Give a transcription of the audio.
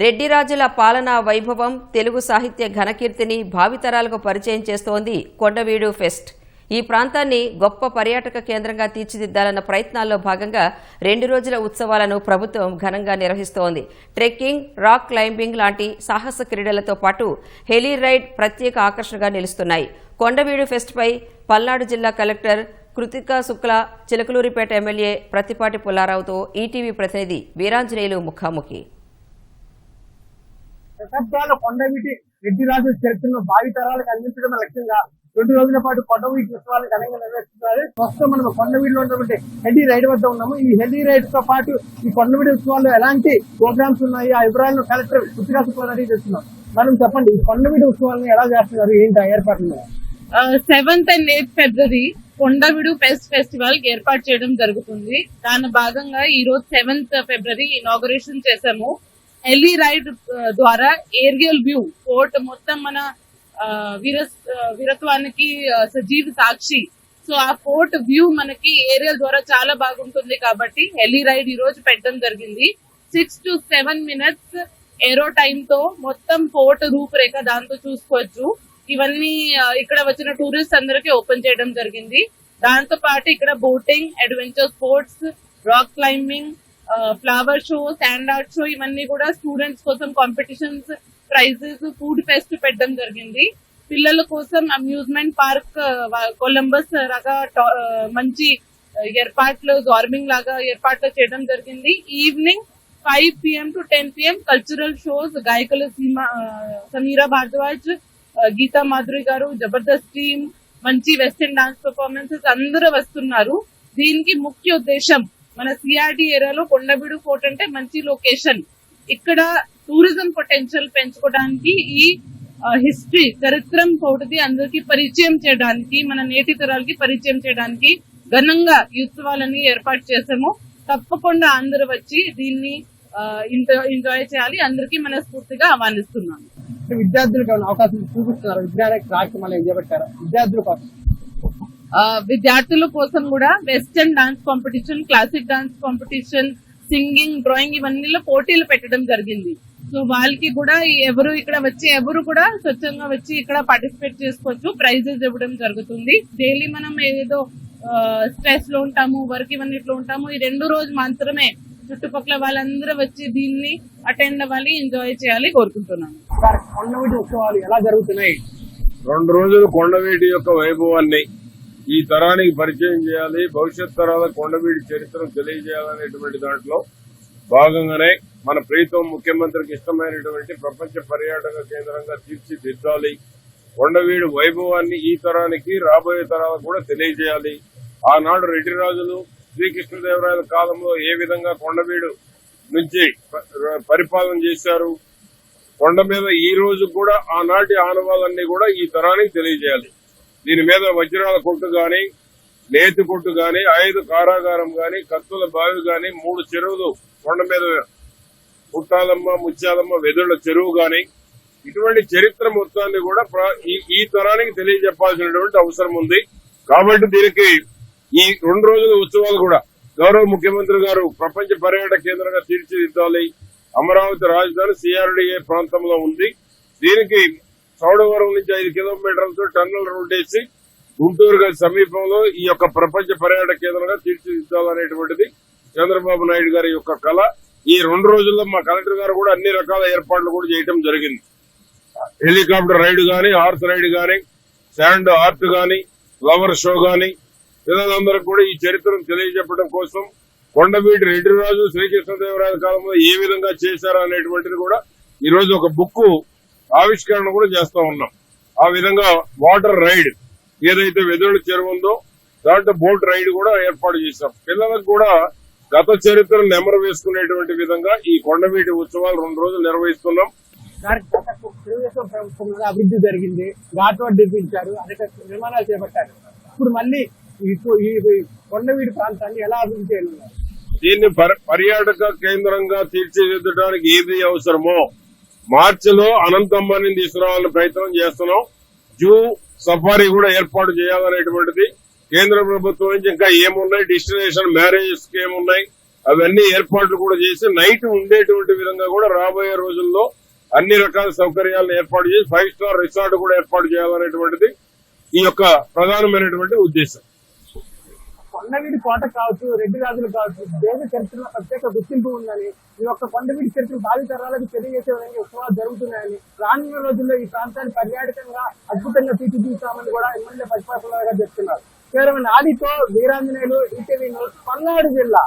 రెడ్డిరాజుల పాలనా వైభవం తెలుగు సాహిత్య ఘనకీర్తిని భావితరాలకు పరిచయం చేస్తోంది కొండవీడు ఫెస్ట్. ఈ ప్రాంతాన్ని గొప్ప పర్యాటక కేంద్రంగా తీర్చిదిద్దాలన్న ప్రయత్నాల్లో భాగంగా రెండు రోజుల ఉత్సవాలను ప్రభుత్వం ఘనంగా నిర్వహిస్తోంది. ట్రెక్కింగ్ రాక్ క్లైంబింగ్ లాంటి సాహస క్రీడలతో పాటు హెలీ రైడ్ ప్రత్యేక ఆకర్షణగా నిలుస్తున్నాయి. కొండవీడు ఫెస్ట్పై పల్నాడు జిల్లా కలెక్టర్ కృతికా శుక్ల చిలకలూరిపేట ఎమ్మెల్యే ప్రతిపాటి పుల్లారావుతో ఈటీవీ ప్రతినిధి వీరాంజనేయులు ముఖాముఖి. శతాబ్దాల కొండవీటి రెడ్డిరాజు చరిత్రను భావి తరాలకు అందించడం లక్ష్యంగా రెండు రోజుల పాటు కొండవీటి ఉత్సవాలు ఘనంగా నిర్వహిస్తున్నారు. ప్రస్తుతం మనం కొండవీటిలో ఉన్నటువంటి హెల్దీ రైడ్ వద్ద ఉన్నాము. ఈ హెల్దీ రైడ్తో పాటు ఈ కొండవీటి ఉత్సవాల్లో ఎలాంటి ప్రోగ్రామ్స్ ఉన్నాయి ఆ వివరాలను కలెక్టర్ కృతికా శుక్ల అడిగి చేస్తున్నాం. మనం చెప్పండి ఈ కొండవీటి ఉత్సవాలను ఎలా చేస్తున్నారు? ఏంటి ఆ ఏర్పాట్లు? Seventh and eighth February Kondaveedu fest festival ఏర్పాటు చేయడం జరుగుతుంది. దాని భాగంగా ఈ రోజు సెవెంత్ ఫిబ్రవరి ఇనాగరేషన్ చేశాము. హెలీ రైడ్ uh, ద్వారా ఏరియల్ వ్యూ ఫోర్ట్ మొత్తం మన వీర వీరత్వానికి సజీవ సాక్షి. సో ఆ ఫోర్ట్ వ్యూ మనకి ఏరియల్ ద్వారా చాలా బాగుంటుంది కాబట్టి హెలీ రైడ్ ఈ రోజు పెట్టడం జరిగింది. సిక్స్ టు సెవెన్ మినిట్స్ ఏరో టైమ్తో మొత్తం ఫోర్ట్ రూపురేఖ దాంతో చూసుకోవచ్చు. ఇవన్నీ ఇక్కడ వచ్చిన టూరిస్ట్ అందరికి ఓపెన్ చేయడం జరిగింది. దాంతో పాటు ఇక్కడ boating adventure sports rock climbing flower show stand art show ఇవన్నీ కూడా స్టూడెంట్స్ కోసం కాంపిటీషన్స్ ప్రైజెస్ ఫుడ్ ఫెస్ట్ పెట్టడం జరిగింది. పిల్లల కోసం అమ్యూజ్మెంట్ పార్క్ కొలంబస్ లాగా టా- మంచి ఏర్పాట్లు గార్మింగ్ లాగా ఏర్పాట్లు చేయడం జరిగింది. Evening five PM to ten PM cultural shows గాయకులు సీమా సమీరా భారద్వాజ్ గీతా మాధురి గారు జబర్దస్త్ టీమ్ మంచి వెస్టర్న్ డాన్స్ పర్ఫార్మెన్సెస్ అందరూ వస్తున్నారు. దీనికి ముఖ్య ఉద్దేశం మన సిఆర్డి ఏరియాలో కొండబిడు ఫోర్ట్ అంటే మంచి లొకేషన్ ఇక్కడ టూరిజం పొటెన్షియల్ పెంచుకోవడానికి ఈ హిస్టరీ చరిత్రం ఫోర్ట్ది అందరికీ పరిచయం చేయడానికి మన నేటి తరాలకి పరిచయం చేయడానికి ఘనంగా ఈ ఉత్సవాలని ఏర్పాటు చేసాము తప్పకుండా అందరూ వచ్చి దీన్ని ఎంజాయ్ చేయాలి. అందరికీ మనస్ఫూర్తిగా ఆహ్వానిస్తున్నాను. విద్యార్థులకు అవకాశం చూపిస్తున్నారు? విద్యార్థి కార్యక్రమాలు ఏం చేపట్టారు? విద్యార్థుల కోసం. విద్యార్థుల కోసం కూడా western dance competition classic dance competition singing drawing ఇవన్నీలో పోటీలు పెట్టడం జరిగింది. సో వాళ్ళకి కూడా ఎవరు ఇక్కడ వచ్చి ఎవరు కూడా స్వచ్ఛంగా వచ్చి ఇక్కడ పార్టిసిపేట్ చేసుకోవచ్చు. ప్రైజెస్ ఇవ్వడం జరుగుతుంది. డైలీ మనం ఏదో స్ట్రెస్లో ఉంటాము వర్క్ ఇవన్నిట్లో ఉంటాము. ఈ రెండు రోజు మాత్రమే చుట్టుపక్కల వాళ్ళందరూ వచ్చి దీన్ని అటెండ్ అవ్వాలి ఎంజాయ్ చేయాలి కోరుకుంటున్నాను. సార్ కొండవీటి ఉత్సవాలు ఎలా జరుగుతున్నాయి? రెండు రోజులు కొండవీటి యొక్క వైభవాన్ని ఈ తరానికి పరిచయం చేయాలి. భవిష్యత్ తరాల కొండవీడి చరిత్రను తెలియజేయాలనేటువంటి దాంట్లో భాగంగానే మన ప్రీతం ముఖ్యమంత్రికి ఇష్టమైనటువంటి ప్రపంచ పర్యాటక కేంద్రంగా తీర్చిదిద్దాలి. కొండవీడు వైభవాన్ని ఈ తరానికి రాబోయే తరాలకు కూడా తెలియజేయాలి. ఆనాడు రెడ్డి రాజులు శ్రీకృష్ణదేవరాయల కాలంలో ఏ విధంగా కొండవీడు నుంచి పరిపాలన చేశారు? కొండ మీద ఈ రోజు కూడా ఆనాటి ఆనవాళ్ళన్నీ కూడా ఈ తరానికి తెలియజేయాలి. దీని మీద వజ్రాల కొట్టు గాని నేతి కొట్టు గాని ఐదు కారాగారం గాని కత్తుల బావి గాని మూడు చెరువులు కొండ మీద పుట్టాలమ్మ ముత్యాలమ్మ వెదుళ్ళ చెరువు గాని ఇటువంటి చరిత్ర మొత్తాన్ని కూడా ఈ- ఈ తరానికి తెలియజెప్పాల్సినటువంటి అవసరం ఉంది. కాబట్టి దీనికి ఈ రెండు రోజుల ఉత్సవాలు కూడా గౌరవ ముఖ్యమంత్రి గారు ప్రపంచ పర్యాటక కేంద్రంగా తీర్చిదిద్దాలి. అమరావతి రాజధాని సిఆర్డిఏ ప్రాంతంలో ఉంది. దీనికి చౌడవరం నుంచి ఐదు కిలోమీటర్లతో టన్నల్ రోడ్ వేసి గుంటూరు గారి సమీపంలో ఈ యొక్క ప్రపంచ పర్యాటక కేంద్రంగా తీర్చిదిద్దాలనేటువంటిది చంద్రబాబు నాయుడు గారి యొక్క కళ. ఈ రెండు రోజుల్లో మా కలెక్టర్ గారు కూడా అన్ని రకాల ఏర్పాట్లు కూడా చేయడం జరిగింది. హెలికాప్టర్ రైడ్ గాని హార్స్ రైడ్ గాని శాండ్ ఆర్ట్ గాని ఫ్లవర్ షో గాని పిల్లలందరూ కూడా ఈ చరిత్రను తెలియజెప్పడం కోసం కొండవీటి రెడ్డి రాజు శ్రీకృష్ణదేవరాయల కాలంలో ఏ విధంగా చేశారు అనేటువంటిది కూడా ఈ రోజు ఒక బుక్ ఆవిష్కరణ కూడా చేస్తా ఉన్నాం. ఆ విధంగా వాటర్ రైడ్ ఏదైతే వెదురు చెరువు ఉందో దాంట్లో బోట్ రైడ్ కూడా ఏర్పాటు చేశాం. పిల్లలకు కూడా గత చరిత్రను నెమరు వేసుకునేటువంటి విధంగా ఈ కొండవీటి ఉత్సవాలు రెండు రోజులు నిర్వహిస్తున్నాం. అభివృద్ధి జరిగింది. ఘాట్ రోడ్ నిర్మించారు అనేక నిర్మాణాలు చేపట్టారు. ఇప్పుడు మళ్ళీ ఈ కొండవీడి ప్రాంతాన్ని ఎలా అభివృద్ధి చేయనున్నారు? దీన్ని పర్- పర్యాటక కేంద్రంగా తీర్చిదిద్దడానికి ఏది అవసరమో మార్చిలో అనంతమ్మని తీసుకురావాలని ప్రయత్నం చేస్తున్నాం. జూ సఫారీ కూడా ఏర్పాటు చేయాలనేటువంటిది కేంద్ర ప్రభుత్వం నుంచి ఇంకా ఏమున్నాయి? డిస్టినేషన్ మ్యారేజెస్ ఏమున్నాయి అవన్నీ ఏర్పాట్లు కూడా చేసి నైట్ ఉండేటువంటి విధంగా కూడా రాబోయే రోజుల్లో అన్ని రకాల సౌకర్యాలను ఏర్పాటు చేసి ఫైవ్ స్టార్ రిసార్ట్ కూడా ఏర్పాటు చేయాలనేటువంటిది ఈ యొక్క ప్రధానమైనటువంటి ఉద్దేశం. కొండవీడి కోట కావచ్చు రెడ్డి రాజులు కావచ్చు దేశ చరిత్రలో ప్రత్యేక గుర్తింపు ఉందని ఈ యొక్క కొండవీడి చరిత్ర భావి తరాలకు తెలియజేసే విధంగా ఉత్సవాలు జరుగుతున్నాయని రానున్న రోజుల్లో ఈ ప్రాంతాన్ని పర్యాటకంగా అద్భుతంగా తీర్చిదిద్దామని కూడా ఎమ్మెల్యే పచ్చిపాసలాగా చెప్తున్నారు. కేవలం నాడితో వీరాంజనేయులు ఈటీవీ న్యూస్ పల్నాడు జిల్లా